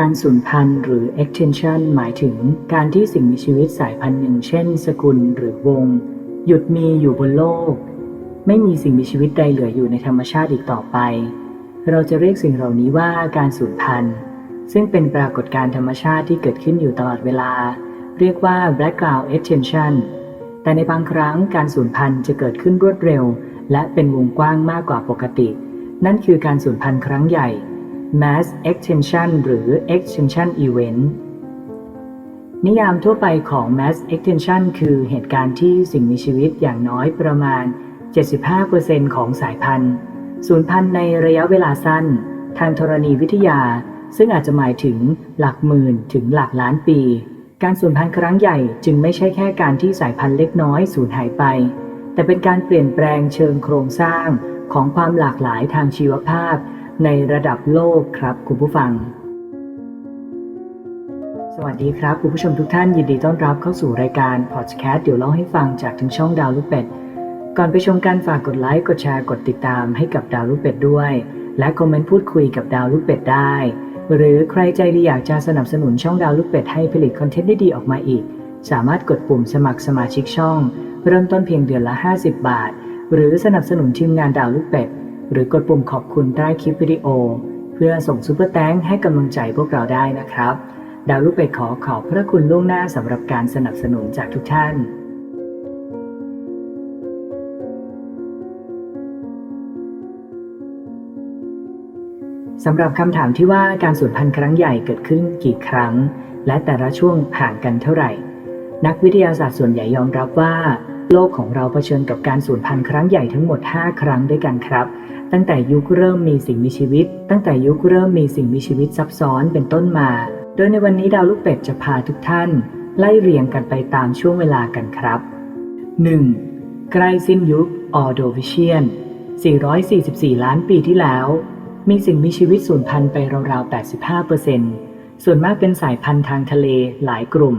การสูญพันธุ์หรือ extinction หมายถึงการที่สิ่งมีชีวิตสายพันธุ์หนึ่ง เช่น สกุลหรือวง หยุดมีอยู่บนโลก ไม่มีสิ่งมีชีวิตใดเหลืออยู่ในธรรมชาติอีกต่อไป เราจะเรียกสิ่งเหล่านี้ว่าการสูญพันธุ์ ซึ่งเป็นปรากฏการณ์ธรรมชาติที่เกิดขึ้นอยู่ตลอดเวลา เรียกว่า background extinction แต่ในบางครั้งการสูญพันธุ์จะเกิดขึ้นรวดเร็ว และเป็นวงกว้างมากกว่าปกติ นั่นคือการสูญพันธุ์ครั้งใหญ่ mass extinction หรือ extinction event นิยามทั่วไปของ mass extinction คือเหตุการณ์ที่สิ่งมีชีวิตอย่างน้อยประมาณ 75%ของสายพันธุ์สูญพันธุ์ในระยะเวลาสั้น ทางธรณีวิทยา ซึ่งอาจจะหมายถึงหลักหมื่นถึงหลักล้านปี การสูญพันธุ์ครั้งใหญ่จึงไม่ใช่แค่การที่สายพันธุ์เล็กน้อยสูญหายไป แต่เป็นการเปลี่ยนแปลงเชิงโครงสร้างของความหลากหลายทางชีวภาพ ในระดับโลกครับคุณผู้ฟัง สวัสดีครับ คุณผู้ชมทุกท่านยินดีต้อนรับเข้าสู่รายการพอดแคสต์เดี๋ยวเล่าให้ฟังจากทั้งช่องดาวลูกเป็ด ก่อนไปชมการฝากกดไลค์กดแชร์กดติดตามให้กับดาวลูกเป็ดด้วย และคอมเมนต์พูดคุยกับดาวลูกเป็ดได้ หรือใครใจดีอยากจะสนับสนุนช่องดาวลูกเป็ดให้ผลิตคอนเทนต์ได้ดีออกมาอีก สามารถกดปุ่มสมัครสมาชิกช่อง เริ่มต้นเพียงเดือนละ 50 บาท หรือสนับสนุนทีมงานดาวลูกเป็ด หรือกดปุ่มขอบคุณใต้คลิปวิดีโอ เพื่อส่งซุปเปอร์แตงให้กำลังใจพวกเราได้นะครับ ดาวลูกเป็ดขอขอบพระคุณล่วงหน้าสำหรับการสนับสนุนจากทุกท่านสำหรับคำถามที่ว่าการสูญพันธุ์ครั้งใหญ่เกิดขึ้นกี่ครั้ง และแต่ละช่วงห่างกันเท่าไหร่ นักวิทยาศาสตร์ส่วนใหญ่ยอมรับว่า โลกของเราเผชิญกับการสูญพันธุ์ครั้งใหญ่ทั้งหมด 5 ครั้งด้วยกันครับ ตั้งแต่ยุคเริ่มมีสิ่งมีชีวิต ตั้งแต่ยุคเริ่มมีสิ่งมีชีวิตซับซ้อนเป็นต้นมา โดยในวันนี้ดาวลูกเป็ดจะพาทุกท่าน ไล่เรียงกันไปตามช่วงเวลากันครับ 1. ใกล้สิ้นยุคออโดวิเชียน 444 ล้านปีที่แล้ว มีสิ่งมีชีวิตสูญพันธุ์ไปราวๆ 85%ส่วนมากเป็นสายพันธุ์ทางทะเลหลายกลุ่ม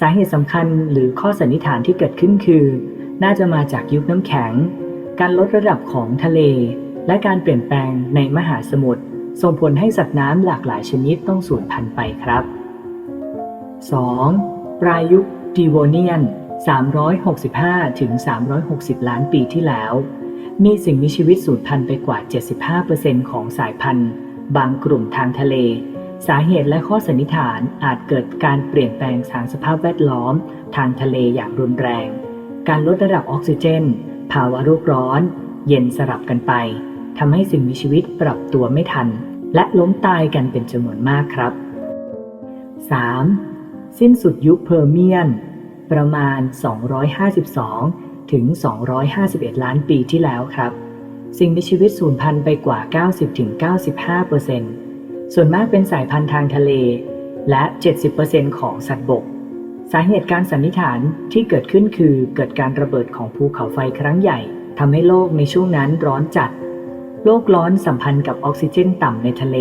สาเหตุสำคัญหรือข้อสันนิษฐานที่เกิดขึ้นคือ น่าจะมาจากยุคน้ำแข็ง การลดระดับของทะเล และการเปลี่ยนแปลงในมหาสมุทรส่งผลให้สัตว์น้ำหลากหลายชนิดต้องสูญพันธุ์ไปครับ 2. ปลายยุคดีโวเนียน 365ถึง360 ล้านปีที่แล้ว มีสิ่งมีชีวิตสูญพันธุ์ไปกว่า 75%ของสายพันธุ์ บางกลุ่มทางทะเล สาเหตุและข้อสันนิษฐานอาจเกิดการเปลี่ยนแปลงทางสภาพแวดล้อม ทางทะเลอย่างรุนแรง การลดระดับออกซิเจน ภาวะโลกร้อน เย็นสลับกันไป ทำให้สิ่งมีชีวิตปรับตัวไม่ทัน และล้มตายกันเป็นจำนวนมากครับ 3. สิ้นสุดยุคเพอร์เมียน ประมาณ 252 ถึง 251 ล้านปีที่แล้วครับ สิ่งมีชีวิตสูญพันธุ์ไปกว่า 90-95%ส่วนมากเป็นสายพันธุ์ทางทะเล และ 70%ของสัตว์บกสาเหตุการสันนิษฐานที่เกิดขึ้นคือเกิดการระเบิดของภูเขาไฟครั้งใหญ่ทำให้โลกในช่วงนั้นร้อนจัด โลกร้อนสัมพันธ์กับออกซิเจนต่ำในทะเล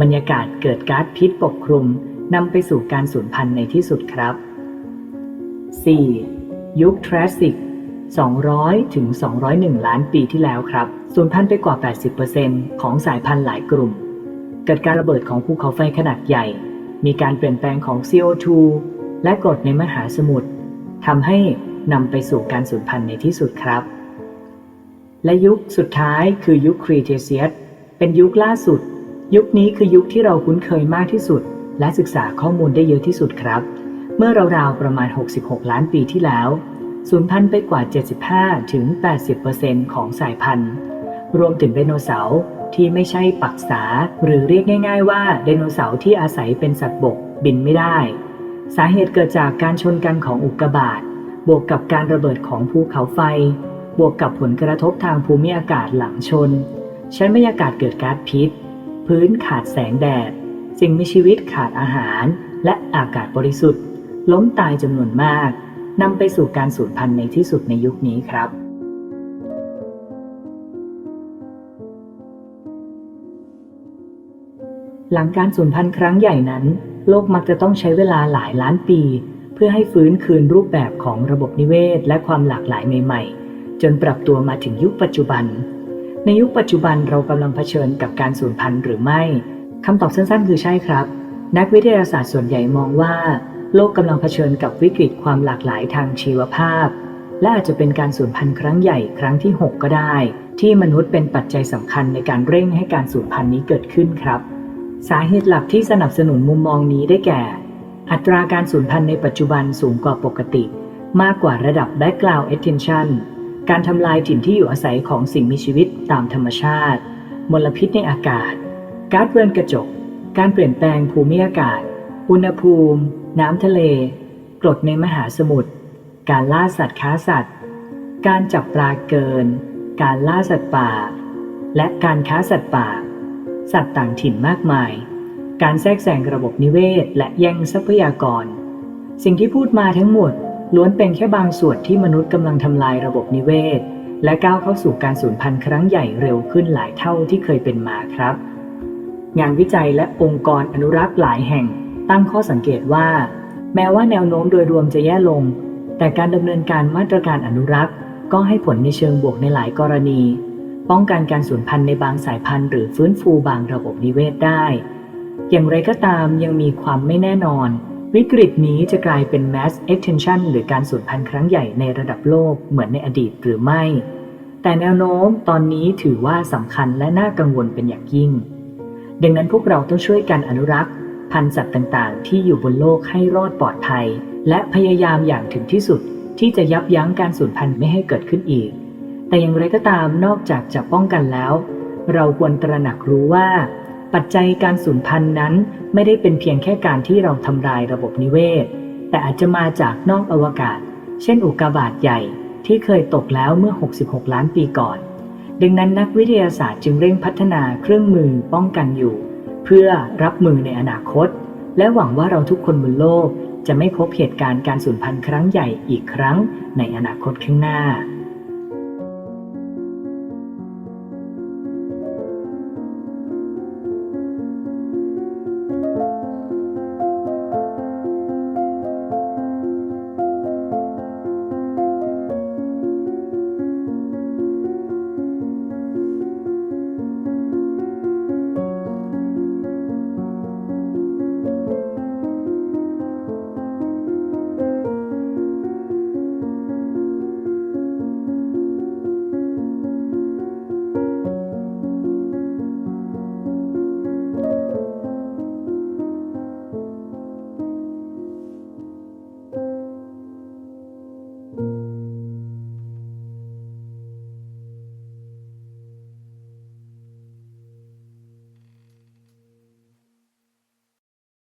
บรรยากาศเกิดก๊าซพิษปกคลุมนำไปสู่การสูญพันธุ์ในที่สุดครับ 4. ยุคทรสสิก200 ถึง 201 ล้านปีที่แล้วครับ สูญพันธุ์ไปกว่า 80%ของสายพันธุ์หลายกลุ่ม เกิดการระเบิดของภูเขาไฟขนาดใหญ่ มีการเปลี่ยนแปลงของ CO2 และกรดในมหาสมุทรทำให้นำไปสู่การสูญพันธุ์ในที่สุดครับ และยุคสุดท้ายคือยุคครีเทเซียสเป็นยุคล่าสุด ยุคนี้คือยุคที่เราคุ้นเคยมากที่สุด และศึกษาข้อมูลได้เยอะที่สุดครับ เมื่อราวๆประมาณ 66 ล้านปีที่แล้วสูญพันธุ์ไปกว่า 75ถึง80ของสายพันธุ์ รวมถึงไดโนเสาร์ที่ไม่ใช่ปักษา หรือเรียกง่าย ๆ ว่าไดโนเสาร์ที่อาศัยเป็นสัตว์บกบินไม่ได้ สาเหตุเกิดจากการชนกันของอุกกาบาตบวกกับการระเบิดของภูเขาไฟ บวกกับผลกระทบทางภูมิอากาศหลังชน ชั้นบรรยากาศเกิดก๊าซพิษ พื้นขาดแสงแดด สิ่งมีชีวิตขาดอาหาร และอากาศบริสุทธิ์ ล้มตายจำนวนมากนำไปสู่การสูญพันธุ์ในที่สุดในยุคนี้ครับหลังการสูญพันธุ์ครั้งใหญ่นั้น โลกมักจะต้องใช้เวลาหลายล้านปี เพื่อให้ฟื้นคืนรูปแบบของระบบนิเวศ และความหลากหลายใหม่ ๆ จนปรับตัวมาถึงยุคปัจจุบัน ในยุคปัจจุบันเรากำลังเผชิญกับการสูญพันธุ์หรือไม่คำตอบสั้นๆ คือใช่ครับ นักวิทยาศาสตร์ส่วนใหญ่มองว่า โลกกำลังเผชิญกับวิกฤตความหลากหลายทางชีวภาพ และอาจจะเป็นการสูญพันธุ์ครั้งใหญ่ครั้งที่ 6 ก็ได้ ที่มนุษย์เป็นปัจจัยสำคัญในการเร่งให้การสูญพันธุ์นี้เกิดขึ้นครับ สาเหตุหลักที่สนับสนุนมุมมองนี้ได้แก่ อัตราการสูญพันธุ์ในปัจจุบันสูงกว่าปกติ มากกว่าระดับ background attention การทำลายถิ่นที่อยู่อาศัยของสิ่งมีชีวิตตามธรรมชาติ มลพิษในอากาศ ก๊าซเรือนกระจก การเปลี่ยนแปลงภูมิอากาศ อุณหภูมิ น้ำทะเล กรดในมหาสมุทร การล่าสัตว์ค้าสัตว์ การจับปลาเกิน การล่าสัตว์ป่า และการค้าสัตว์ป่า สัตว์ต่างถิ่นมากมาย การแทรกแซงระบบนิเวศ และแย่งทรัพยากร สิ่งที่พูดมาทั้งหมด ล้วนเป็นแค่บางส่วนที่มนุษย์กำลังทำลายระบบนิเวศ และก้าวเข้าสู่การสูญพันธุ์ครั้งใหญ่เร็วขึ้นหลายเท่าที่เคยเป็นมาครับ งานวิจัยและองค์กรอนุรักษ์หลายแห่ง ตั้งข้อสังเกตว่า แม้ว่าแนวโน้มโดยรวมจะแย่ลง แต่การดำเนินการมาตรการอนุรักษ์ ก็ให้ผลในเชิงบวกในหลายกรณี ป้องกันการสูญพันธุ์ในบางสายพันธุ์หรือฟื้นฟูบางระบบนิเวศได้ อย่างไรก็ตามยังมีความไม่แน่นอน วิกฤตนี้จะกลายเป็น mass extinction หรือการสูญพันธุ์ครั้งใหญ่ในระดับโลกเหมือนในอดีตหรือไม่ แต่แนวโน้มตอนนี้ถือว่าสำคัญและน่ากังวลเป็นอย่างยิ่ง ดังนั้นพวกเราต้องช่วยกันอนุรักษ์ พันธุ์สัตว์ต่างๆ ที่อยู่บนโลกให้รอดปลอดภัย และพยายามอย่างถึงที่สุดที่จะยับยั้งการสูญพันธุ์ไม่ให้เกิดขึ้นอีก แต่อย่างไรก็ตามนอกจากจะป้องกันแล้ว เราควรตระหนักรู้ว่า ปัจจัยการสูญพันธุ์นั้นไม่ได้เป็นเพียงแค่การที่เราทำลายระบบนิเวศ แต่อาจจะมาจากนอกอวกาศ เช่นอุกกาบาตใหญ่ที่เคยตกแล้วเมื่อ 66 ล้านปีก่อน ดังนั้นนักวิทยาศาสตร์จึงเร่งพัฒนาเครื่องมือป้องกันอยู่ เพื่อรับมือในอนาคต และหวังว่าเราทุกคนบนโลกจะไม่พบเหตุการณ์การสูญพันธุ์ครั้งใหญ่อีกครั้งในอนาคตข้างหน้า